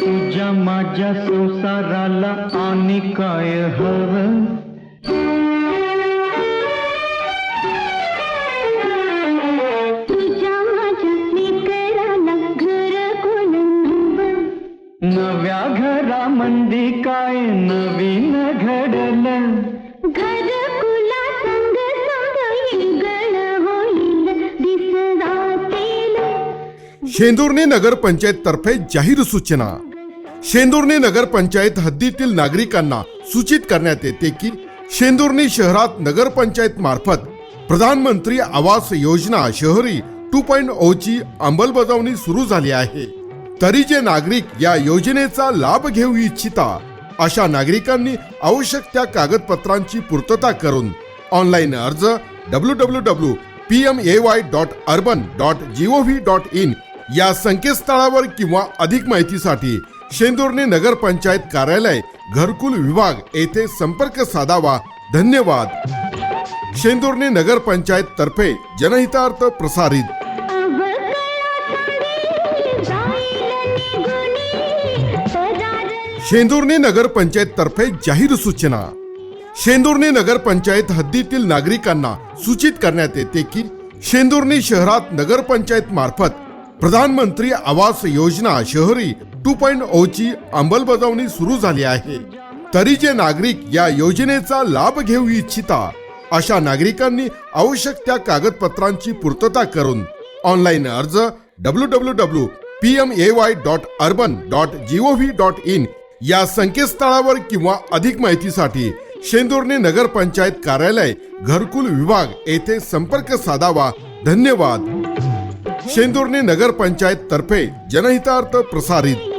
तुझ्या माझ्या संसाराला आणि काय हवं? तुझ्या माझ्या लेकराला घर कोण नवं नव्या घरामंदी काय नवीन घडलं? घर कुला संग संग गळ होईल दिसरातील शेंदुर्णी नगरपंचायत तर्फे जाहीर सूचना. शेंदुर्णी नगरपंचायत हद्दीतील नागरिकांना सूचित करण्यात येते की शेंदुर्णी शहरात नगरपंचायत मार्फत प्रधानमंत्री आवास योजना शहरी टू पॉइंट oh ची अंमलबजावणी सुरू झाली आहे. तरी जे नागरिक या योजनेचा लाभ घेऊ इच्छिता अशा नागरिकांनी आवश्यक त्या कागदपत्रांची पूर्तता करून ऑनलाईन अर्ज W W W P M A Y dot urban dot gov dot in या संकेतस्थळावर किंवा अधिक माहितीसाठी शेंदुर्णी नगरपंचायत कार्यालय घरकुल विभाग येथे संपर्क साधावा. धन्यवाद. शेंदुर्णी नगरपंचायत तर्फे जनहितार्थ प्रसारित. शेंदुर्णी नगरपंचायत तर्फे जाहीर सूचना. शेंदुर्णी नगरपंचायत हद्दीतील नागरिकांना सूचित करण्यात येते की शेंदुर्णी शहरात नगरपंचायत मार्फत प्रधानमंत्री आवास योजना शहरी टू पॉइंट oh ची अंमलबजावणी सुरू झाली आहे. तरी जे नागरिक या योजनेचा लाभ घेऊ इच्छिता अशा नागरिकांनी आवश्यक त्या कागदपत्रांची पूर्तता करून ऑनलाईन अर्ज W W W P M A Y dot urban dot gov dot in या संकेतस्थळावर किंवा अधिक माहितीसाठी शेंदुर्णी नगरपंचायत कार्यालय घरकुल विभाग येथे संपर्क साधावा. धन्यवाद. शेंदुर्णी नगरपंचायत तर्फे जनहितार्थ प्रसारित.